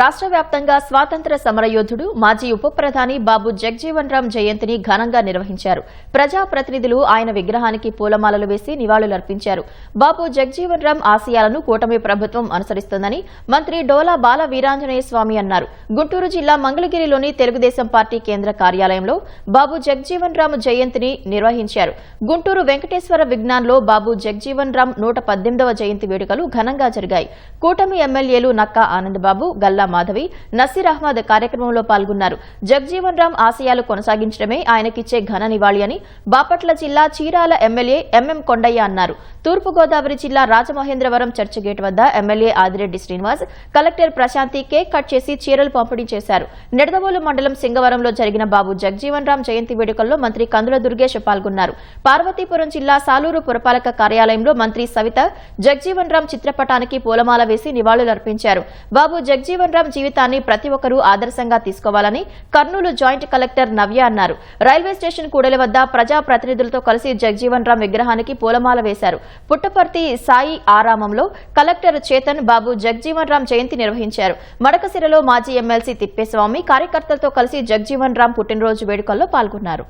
రాష్ట్ర వ్యాప్తంగా స్వాతంత్ర సమరయోధుడు మాజీ ఉప ప్రధాని బాబు జగ్జీవన్ రామ్ జయంతిని ఘనంగా నిర్వహించారు. ప్రజాప్రతినిధులు ఆయన విగ్రహానికి పూలమాలలు వేసి నివాళులర్పించారు. బాబు జగ్జీవన్ రామ్ ఆశయాలను కూటమి ప్రభుత్వం అనుసరిస్తోందని మంత్రి డోలా బాల వీరాంజనేయ స్వామి అన్నారు. గుంటూరు జిల్లా మంగళగిరిలోని తెలుగుదేశం పార్టీ కేంద్ర కార్యాలయంలో బాబు జగ్జీవన్ రామ్ జయంతిని నిర్వహించారు. గుంటూరు వెంకటేశ్వర విజ్ఞాన్లో బాబు జగ్జీవన్ రామ్ నూట పద్దెనిమిదవ జయంతి వేడుకలు ఘనంగా జరిగాయి. కూటమి ఎమ్మెల్యేలు నక్కా ఆనందబాబు గల్లా మాధవి నసీర్ అహ్మద్ కార్యక్రమంలో పాల్గొన్నారు. జగ్జీవన్ రామ్ ఆశయాలు కొనసాగించడమే ఆయనకిచ్చే ఘన నివాళి అని బాపట్ల జిల్లా చీరాల ఎమ్మెల్యే ఎంఎం కొండయ్య అన్నారు. తూర్పుగోదావరి జిల్లా రాజమహేంద్రవరం చర్చిగేట్ వద్ద MLA Adireddy Srinivas collector Prashanthi cake cut చేసి చీరలు పంపిణీ చేశారు. నిడదవోలు మండలం సింగవరంలో జరిగిన బాబు జగ్జీవన్ రామ్ జయంతి వేడుకల్లో మంత్రి కందుల దుర్గేష్ పాల్గొన్నారు. పార్వతీపురం జిల్లా సాలూరు పురపాలక కార్యాలయంలో మంత్రి సవిత జగ్జీవన్ రామ్ చిత్రపటానికి పూలమాల వేసి నివాళులర్పించారు. బాబు జగ్జీవన్ రామ్ జీవితాన్ని ప్రతి ఒక్కరూ ఆదర్శంగా తీసుకోవాలని కర్నూలు జాయింట్ కలెక్టర్ నవ్య అన్నారు. రైల్వే స్టేషన్ కూడలి వద్ద ప్రజా ప్రతినిధులతో కలిసి జగ్జీవన్ రామ్ విగ్రహానికి పూలమాల వేశారు. పుట్టపర్తి సాయి ఆరామంలో కలెక్టర్ చేతన్ బాబు జగ్జీవన్ రామ్ జయంతి నిర్వహించారు. మడకసిరలో మాజీ ఎమ్మెల్సీ తిప్పేస్వామి కార్యకర్తలతో కలిసి జగ్జీవన్ రామ్ పుట్టినరోజు వేడుకల్లో పాల్గొన్నారు.